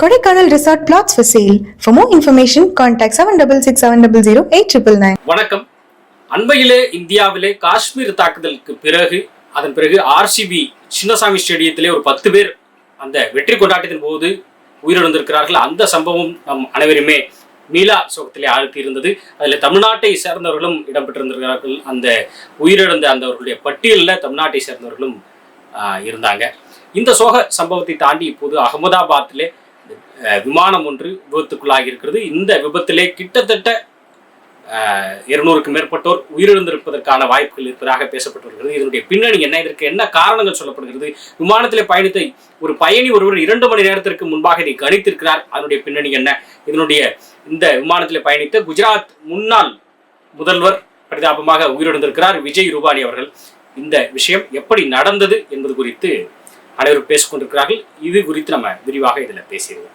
Kodaikanal resort flats for sale for more information contact seven double six seven double zero eight triple nine வணக்கம். அண்மையிலே இந்தியாவிலே காஷ்மீர் தாக்குதலுக்கு பிறகு அதன் பிறகு ஆர்சிபி சின்னசாமி ஸ்டேடியத்திலே ஒரு பத்து பேர் அந்த வெற்றி கொண்டாட்டத்தின் போது உயிரிழந்திருக்கிறார்கள். அந்த சம்பவம் நம் அனைவருமே மீளா சோகத்திலே ஆழ்த்தி இருந்தது அதில் தமிழ்நாட்டை சேர்ந்தவர்களும் இடம்பெற்றிருந்திருக்கிறார்கள். அந்த உயிரிழந்த அந்தவர்களுடைய பட்டியலில் தமிழ்நாட்டை சேர்ந்தவர்களும் இருந்தாங்க. இந்த சோக சம்பவத்தை தாண்டி இப்போது அகமதாபாத்திலே விமானம் ஒன்று விபத்துக்குள்ளாகி இருக்கிறது இந்த விபத்திலே கிட்டத்தட்ட இருநூறுக்கு மேற்பட்டோர் உயிரிழந்திருப்பதற்கான வாய்ப்புகள் இருப்பதாக பேசப்பட்டு வருகிறது இதனுடைய பின்னணி என்ன? இதற்கு என்ன காரணங்கள் சொல்லப்படுகிறது? விமானத்திலே பயணித்த ஒரு பயணி ஒருவர் இரண்டு மணி நேரத்திற்கு முன்பாக இதை கணித்திருக்கிறார். அதனுடைய பின்னணி என்ன? இதனுடைய இந்த விமானத்திலே பயணித்த குஜராத் முன்னாள் முதல்வர் பரிதாபமாக உயிரிழந்திருக்கிறார் விஜய் ரூபானி அவர்கள். இந்த விஷயம் எப்படி நடந்தது என்பது குறித்து அனைவரும் பேசிக்கொண்டிருக்கிறார்கள். இது குறித்து நம்ம விரிவாக இதில் பேசிடுவோம்.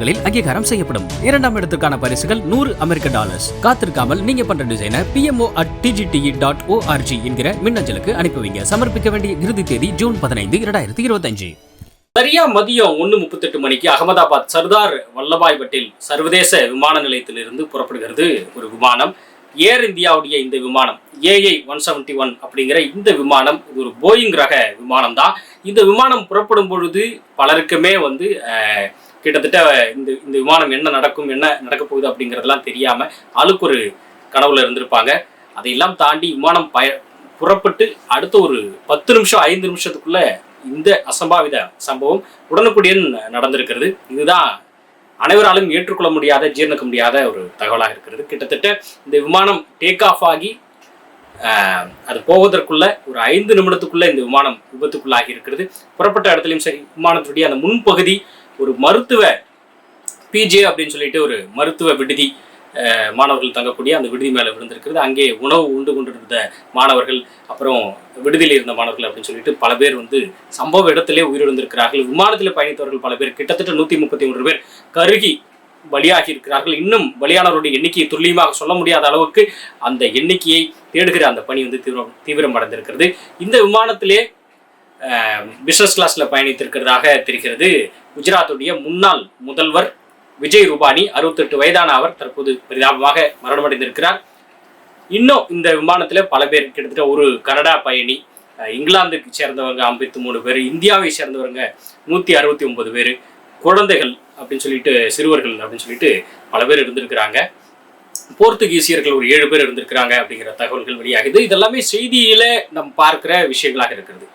ஊடகத்தலங்களில் அங்கீகாரம் செய்யப்படும். இரண்டாம் இடத்துக்கான பரிசுகள் நூறு அமெரிக்க டாலர்ஸ். காத்திருக்காமல் நீங்க பண்ற டிசைனை PMO at DGDE dot org என்கிற மின்னஞ்சலுக்கு அனுப்புவீங்க. சமர்ப்பிக்க வேண்டிய இறுதி தேதி ஜூன் பதினைந்து இரண்டாயிரத்தி இருபத்தஞ்சு. சரியா மதியம் ஒன்று முப்பத்தெட்டு மணிக்கு அகமதாபாத் சர்தார் வல்லபாய் பட்டேல் சர்வதேச விமான நிலையத்திலிருந்து புறப்படுகிறது ஒரு விமானம். ஏர் இந்தியாவுடைய இந்த விமானம் ஏஐ ஒன் செவன்டி ஒன் அப்படிங்கிற இந்த விமானம் இது ஒரு போயிங் ரக விமானம் தான் இந்த விமானம் புறப்படும் பொழுது பலருக்குமே வந்து கிட்டத்தட்ட இந்த இந்த விமானம் என்ன நடக்கும் என்ன நடக்க போகுது அப்படிங்கிறதெல்லாம் தெரியாமல் ஆளுக்கு ஒரு கனவுல இருந்திருப்பாங்க. அதையெல்லாம் தாண்டி விமானம் பய புறப்பட்டு அடுத்த ஒரு பத்து நிமிஷம் ஐந்து நிமிஷத்துக்குள்ள இந்த அசம்பாவித சம்பவம் உடனுக்குடியன் நடந்திருக்கிறது. இதுதான் அனைவராலும் ஏற்றுக்கொள்ள முடியாத ஜீர்ணிக்க முடியாத ஒரு தகவலாக இருக்கிறது. கிட்டத்தட்ட இந்த விமானம் டேக் ஆஃப் ஆகி அது போவதற்குள்ள ஒரு ஐந்து நிமிடத்துக்குள்ள இந்த விமானம் விபத்துக்குள்ளாகி இருக்கிறது. புறப்பட்ட இடத்துலையும் சரி விமானத்துடைய அந்த முன்பகுதி ஒரு மருத்துவ பிஜே அப்படின்னு சொல்லிட்டு ஒரு மருத்துவ விடுதி மாணவர்கள் தங்கக்கூடிய அந்த விடுதி மேலே விழுந்திருக்கிறது. அங்கே உணவு உண்டு கொண்டிருந்த மாணவர்கள் அப்புறம் விடுதியில் இருந்த மாணவர்கள் அப்படின்னு சொல்லிட்டு பல பேர் வந்து சம்பவ இடத்திலே உயிரிழந்திருக்கிறார்கள். விமானத்தில் பயணித்தவர்கள் பல பேர் கிட்டத்தட்ட நூற்றி முப்பத்தி மூன்று பேர் கருகி பலியாகி இருக்கிறார்கள். இன்னும் பலியானவருடைய எண்ணிக்கையை துல்லியமாக சொல்ல முடியாத அளவுக்கு அந்த எண்ணிக்கையை தேடுகிற அந்த பணி வந்து தீவிரம் தீவிரம் அடைந்திருக்கிறது இந்த விமானத்திலே பிஸ்னஸ் கிளாஸில் பயணித்திருக்கிறதாக தெரிகிறது. குஜராத்துடைய முன்னாள் முதல்வர் விஜய் ரூபானி அறுபத்தெட்டு வயதான அவர் தற்போது பரிதாபமாக மரணமடைந்திருக்கிறார். இன்னும் இந்த விமானத்தில் பல பேர் கிட்டத்தட்ட ஒரு கனடா பயணி இங்கிலாந்துக்கு சேர்ந்தவங்க ஐம்பத்தி மூணு பேர் இந்தியாவை சேர்ந்தவங்க நூற்றி அறுபத்தி ஒன்பது பேர் குழந்தைகள் அப்படின்னு சொல்லிட்டு சிறுவர்கள் அப்படின்னு சொல்லிட்டு பல பேர் இருந்திருக்கிறாங்க. போர்த்துகீசியர்கள் ஒரு ஏழு பேர் இருந்திருக்கிறாங்க அப்படிங்கிற தகவல்கள் வெளியாகுது. இதெல்லாமே செய்தியில நம்ம பார்க்கிற விஷயங்களாக இருக்கிறது.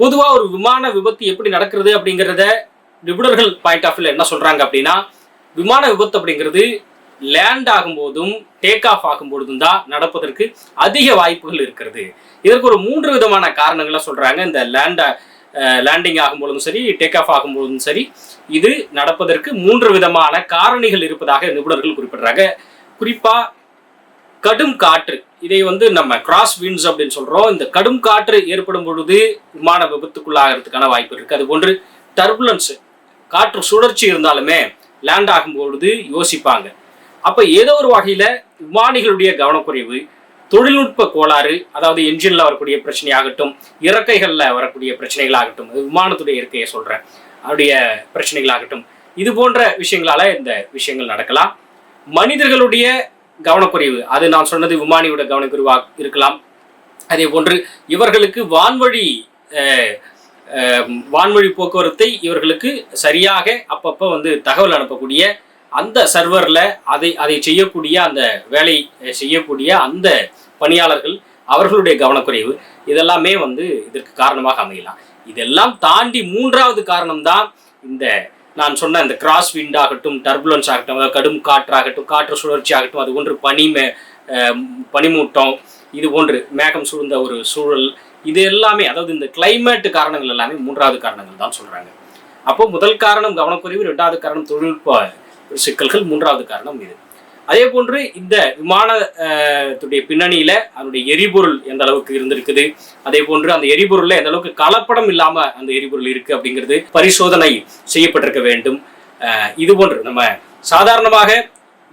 பொதுவாக ஒரு விமான விபத்து எப்படி நடக்கிறது அப்படிங்கிறத நிபுணர்கள் பாயிண்ட் ஆஃப் என்ன சொல்றாங்க அப்படின்னா விமான விபத்து அப்படிங்கிறது லேண்ட் ஆகும்போதும் டேக் ஆஃப் ஆகும்பொழுதும் தான் நடப்பதற்கு அதிக வாய்ப்புகள் இருக்கிறது. இதற்கு ஒரு மூன்று விதமான காரணங்களை சொல்றாங்க. இந்த லேண்ட லேண்டிங் ஆகும்பொழுதும் சரி டேக் ஆஃப் ஆகும்பொழுதும் சரி இது நடப்பதற்கு மூன்று விதமான காரணிகள் இருப்பதாக நிபுணர்கள் குறிப்பிடுறாங்க. குறிப்பா கடும் காற்று. இதை வந்து நம்ம கிராஸ் விண்ட்ஸ் அப்படின்னு சொல்றோம். இந்த கடும் காற்று ஏற்படும் பொழுது விமான விபத்துக்குள்ளாகிறதுக்கான வாய்ப்பு இருக்கு. அது போன்று டர்புலன்ஸ் காற்று சுழற்சி இருந்தாலுமே லேண்ட் ஆகும் பொழுது யோசிப்பாங்க. அப்போ ஏதோ ஒரு வகையில் விமானிகளுடைய கவனக்குறைவு தொழில்நுட்ப கோளாறு அதாவது என்ஜினில் வரக்கூடிய பிரச்சனையாகட்டும் இறக்கைகளில் வரக்கூடிய பிரச்சனைகளாகட்டும் விமானத்துடைய இறக்கையை சொல்கிறேன் அவருடைய பிரச்சனைகளாகட்டும் இது போன்ற விஷயங்களால இந்த விஷயங்கள் நடக்கலாம். மனிதர்களுடைய கவனக்குறைவு அது நான் சொன்னது விமானியோட கவனக்குறைவாக இருக்கலாம். அதே போன்று இவர்களுக்கு வான்வழி வான்மொழி போக்குவரத்தை இவர்களுக்கு சரியாக அப்பப்போ வந்து தகவல் அனுப்பக்கூடிய அந்த சர்வரில் அதை அதை செய்யக்கூடிய அந்த வேலை செய்யக்கூடிய அந்த பணியாளர்கள் அவர்களுடைய கவனக்குறைவு இதெல்லாமே வந்து இதற்கு காரணமாக அமையலாம். இதெல்லாம் தாண்டி மூன்றாவது காரணம்தான் இந்த நான் சொன்ன இந்த கிராஸ் விண்ட் ஆகட்டும் டர்புலன்ஸ் ஆகட்டும் அதாவது கடும் காற்றாகட்டும் காற்று சுழற்சி ஆகட்டும் அது ஒன்று பனி மே பனிமூட்டம் இது போன்று மேகம் சூழ்ந்த ஒரு சூழல் இது எல்லாமே அதாவது இந்த கிளைமேட் காரணங்கள் எல்லாமே மூன்றாவது காரணங்கள் தான் சொல்றாங்க. அப்போ முதல் காரணம் கவனக்குறைவு ரெண்டாவது காரணம் தொழில்நுட்ப சிக்கல்கள் மூன்றாவது காரணம் இது. அதே போன்று இந்த விமானத்துடைய பின்னணியில அதனுடைய எரிபொருள் எந்த அளவுக்கு இருந்திருக்குது அதே போன்று அந்த எரிபொருள்ல எந்த அளவுக்கு கலப்படம் இல்லாம அந்த எரிபொருள் இருக்கு அப்படிங்கிறது பரிசோதனை செய்யப்பட்டிருக்க வேண்டும். இது போன்று நம்ம சாதாரணமாக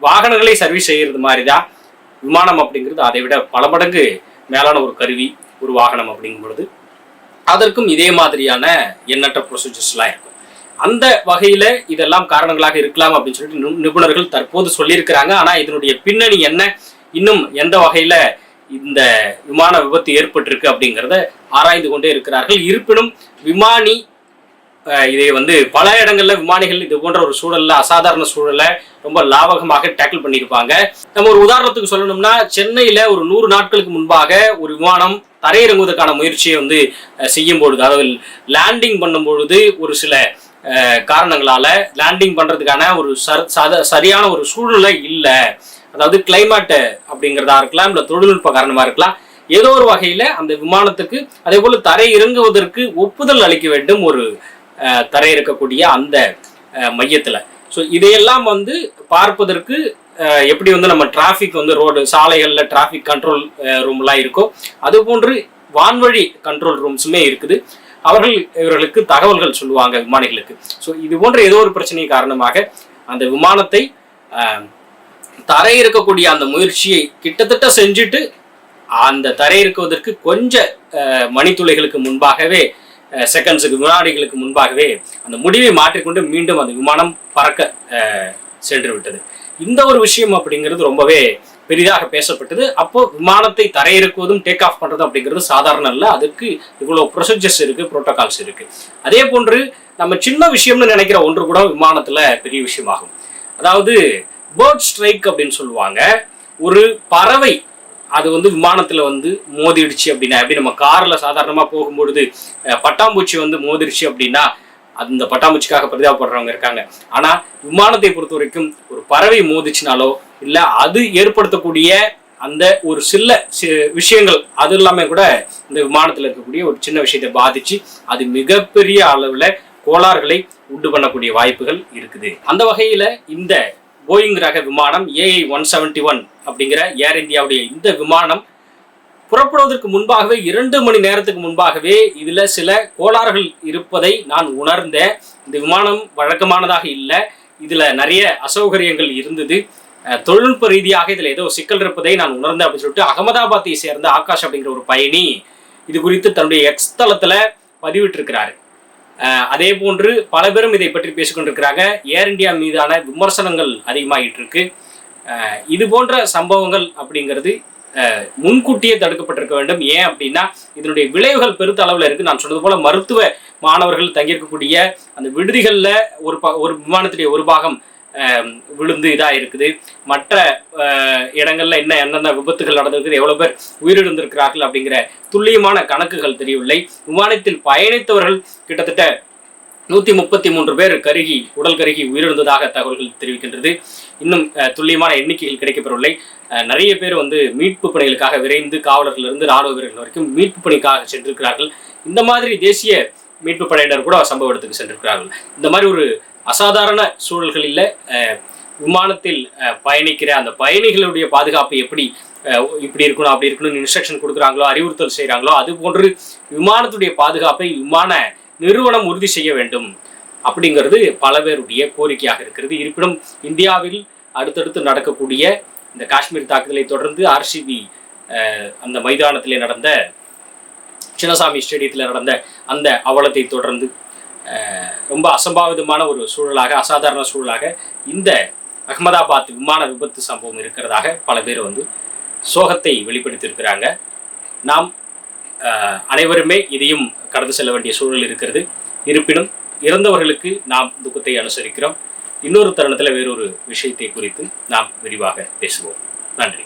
வாகனங்களை சர்வீஸ் செய்யறது மாதிரி தான் விமானம் அப்படிங்கிறது அதை விட பல மடங்கு மேலான ஒரு கருவி. ஒரு வாகனம் அப்படிங்கும் பொழுது அதற்கும் இதே மாதிரியான எண்ணற்ற ப்ரொசீஜர்ஸ்லாம் இருக்கும். அந்த வகையில இதெல்லாம் காரணங்களாக இருக்கலாம் அப்படின்னு சொல்லிட்டு நிபுணர்கள் தற்போது சொல்லியிருக்கிறாங்க. ஆனா இதனுடைய பின்னணி என்ன? இன்னும் எந்த வகையில இந்த விமான விபத்து ஏற்பட்டிருக்கு அப்படிங்கிறத ஆராய்ந்து கொண்டே இருக்கிறார்கள். இருப்பினும் விமானி இதை வந்து பல இடங்களில் விமானிகள் இது போன்ற ஒரு சூழல்ல அசாதாரண சூழலை ரொம்ப லாபகமாக டேக்கிள் பண்ணியிருப்பாங்க நம்ம ஒரு உதாரணத்துக்கு சொல்லணும்னா சென்னையில் ஒரு நூறு நாட்களுக்கு முன்பாக ஒரு விமானம் தரையிறங்குவதற்கான முயற்சியை வந்து செய்யும் பொழுது அதாவது லேண்டிங் பண்ணும் பொழுது ஒரு சில காரணங்களால் லேண்டிங் பண்ணுறதுக்கான ஒரு சர்- சத- சரியான ஒரு சூழ்நிலை இல்லை. அதாவது கிளைமேட்டு அப்படிங்கிறதா இருக்கலாம் இல்லை தொழில்நுட்ப காரணமாக இருக்கலாம். ஏதோ ஒரு வகையில் அந்த விமானத்துக்கு அதே போல் தரை இறங்குவதற்கு ஒப்புதல் அளிக்க வேண்டும் ஒரு தரை இருக்கக்கூடிய அந்த மையத்தில். ஸோ இதையெல்லாம் வந்து பார்ப்பதற்கு எப்படி வந்து நம்ம டிராஃபிக் வந்து ரோடு சாலைகளில் டிராஃபிக் கண்ட்ரோல் ரூம்லாம் இருக்கோ அது போன்று வான்வழி கண்ட்ரோல் ரூம்ஸுமே இருக்குது. அவர்கள் இவர்களுக்கு தகவல்கள் சொல்லுவாங்க விமானிகளுக்கு. ஸோ இது போன்ற ஏதோ ஒரு பிரச்சனை காரணமாக அந்த விமானத்தை அஹ், தரை இருக்கக்கூடிய அந்த முயற்சியை கிட்டத்தட்ட செஞ்சுட்டு அந்த தரை இருக்குவதற்கு கொஞ்சம் மணித்துளைகளுக்கு முன்பாகவே செகண்ட்ஸுக்கு வினாடிகளுக்கு முன்பாகவே அந்த முடிவை மாற்றிக்கொண்டு மீண்டும் அந்த விமானம் பறக்க சென்று விட்டது இந்த ஒரு விஷயம் அப்படிங்கிறது ரொம்பவே பெரிதாக பேசப்பட்டது. அப்போ விமானத்தை தரையிறக்குவதும் டேக் ஆஃப் பண்ணுறதும் அப்படிங்கிறது சாதாரண அல்ல. அதுக்கு இவ்வளோ ப்ரொசீஜர்ஸ் இருக்குது ப்ரோட்டோகால்ஸ் இருக்குது அதே போன்று நம்ம சின்ன விஷயம்னு நினைக்கிற ஒன்று கூட விமானத்தில் பெரிய விஷயமாகும். அதாவது பேர்ட் ஸ்ட்ரைக் அப்படின்னு சொல்லுவாங்க. ஒரு பறவை அது வந்து விமானத்தில் வந்து மோதிடுச்சு அப்படின்னா எப்படி நம்ம காரில் சாதாரணமாக போகும்பொழுது பட்டாம்பூச்சி வந்து மோதிடுச்சு அப்படின்னா அந்த பட்டாம்பூச்சிக்காக பரிதாபப்படுறவங்க இருக்காங்க. ஆனால் விமானத்தை பொறுத்த வரைக்கும் ஒரு பறவை மோதிச்சுனாலோ இல்லை அது ஏற்படுத்தக்கூடிய அந்த ஒரு சில விஷயங்கள் அது எல்லாமே கூட இந்த விமானத்தில் இருக்கக்கூடிய ஒரு சின்ன விஷயத்தை பாதிச்சு அது மிகப்பெரிய அளவில் கோளாறுகளை உண்டு பண்ணக்கூடிய வாய்ப்புகள் இருக்குது. அந்த வகையில் இந்த போயிங் ரக விமானம் ஏஐ ஒன் செவன்டி ஒன் அப்படிங்கிற ஏர் இந்தியாவுடைய இந்த விமானம் புறப்படுவதற்கு முன்பாகவே இரண்டு மணி நேரத்துக்கு முன்பாகவே இதில் சில கோளாறுகள் இருப்பதை நான் உணர்ந்தேன். இந்த விமானம் வழக்கமானதாக இல்லை. இதில் நிறைய அசௌகரியங்கள் இருந்தது. தொழில்நுட்ப ரீதியாக இதில் ஏதோ சிக்கல் இருப்பதை நான் உணர்ந்தேன் அப்படின்னு சொல்லிட்டு அகமதாபாத்தை சேர்ந்த ஆகாஷ் அப்படிங்கிற ஒரு பயணி இது குறித்து தன்னுடைய எக்ஸ் தளத்தில் பதிவிட்டிருக்கிறாரு. அதே போன்று பல பேரும் இதை பற்றி பேசிக்கொண்டிருக்கிறாங்க. ஏர் இந்தியா மீதான விமர்சனங்கள் அதிகமாகிட்டு இருக்கு இது போன்ற சம்பவங்கள் அப்படிங்கிறது முன்கூட்டியே தடுக்கப்பட்டிருக்க வேண்டும். ஏன் அப்படின்னா இதனுடைய விளைவுகள் பெருத்த அளவில் இருக்கு. நான் சொன்னது போல மருத்துவ மாணவர்கள் தங்கியிருக்கக்கூடிய அந்த விடுதிகளில் ஒரு ப ஒரு விமானத்துடைய ஒரு பாகம் விழுந்து இதாக இருக்குது மற்ற இடங்களில் என்ன என்னென்ன விபத்துகள் நடந்திருக்குது எவ்வளோ பேர் உயிரிழந்திருக்கிறார்கள் அப்படிங்கிற துல்லியமான கணக்குகள் தெரியவில்லை. விமானத்தில் பயணித்தவர்கள் கிட்டத்தட்ட நூற்றி முப்பத்தி மூன்று பேர் கருகி உடல் கருகி உயிரிழந்ததாக தகவல்கள் தெரிவிக்கின்றது. இன்னும் துல்லியமான எண்ணிக்கைகள் கிடைக்கப்பெறவில்லை. நிறைய பேர் வந்து மீட்பு பணிகளுக்காக விரைந்து காவலர்களிருந்து ராணுவ வீரர்கள் வரைக்கும் மீட்பு பணிக்காக சென்றிருக்கிறார்கள். இந்த மாதிரி தேசிய மீட்பு படையினர் கூட சம்பவ இடத்துக்கு சென்றிருக்கிறார்கள். இந்த மாதிரி ஒரு அசாதாரண சூழல்களில் விமானத்தில் பயணிக்கிற அந்த பயணிகளுடைய பாதுகாப்பு எப்படி இப்படி இருக்கணும் அப்படி இருக்கணும்னு இன்ஸ்ட்ரக்ஷன் கொடுக்குறாங்களோ அறிவுறுத்தல் செய்கிறாங்களோ அது போன்று விமானத்துடைய பாதுகாப்பை விமான நிறுவனம் உறுதி செய்ய வேண்டும் அப்படிங்கிறது பல பேருடைய கோரிக்கையாக இருக்கிறது. இருப்பினும் இந்தியாவில் அடுத்தடுத்து நடக்கக்கூடிய இந்த காஷ்மீர் தாக்குதலை தொடர்ந்து ஆர்சிபி அந்த மைதானத்திலே நடந்த சின்னசாமி ஸ்டேடியத்தில் நடந்த அந்த அவலத்தை தொடர்ந்து ரொம்ப அசம்பாவிதமான ஒரு சூழலாக அசாதாரண சூழலாக இந்த அகமதாபாத் விமான விபத்து சம்பவம் இருக்கிறதாக பல பேர் வந்து சோகத்தை வெளிப்படுத்தியிருக்கிறாங்க. நாம் அனைவருமே இதையும் கடந்து செல்ல வேண்டிய சூழல் இருக்கிறது. இருப்பினும் இறந்தவர்களுக்கு நாம் துக்கத்தை அனுசரிக்கிறோம். இன்னொரு தருணத்தில் வேறொரு விஷயத்தை குறித்து நாம் விரிவாக பேசுவோம். நன்றி.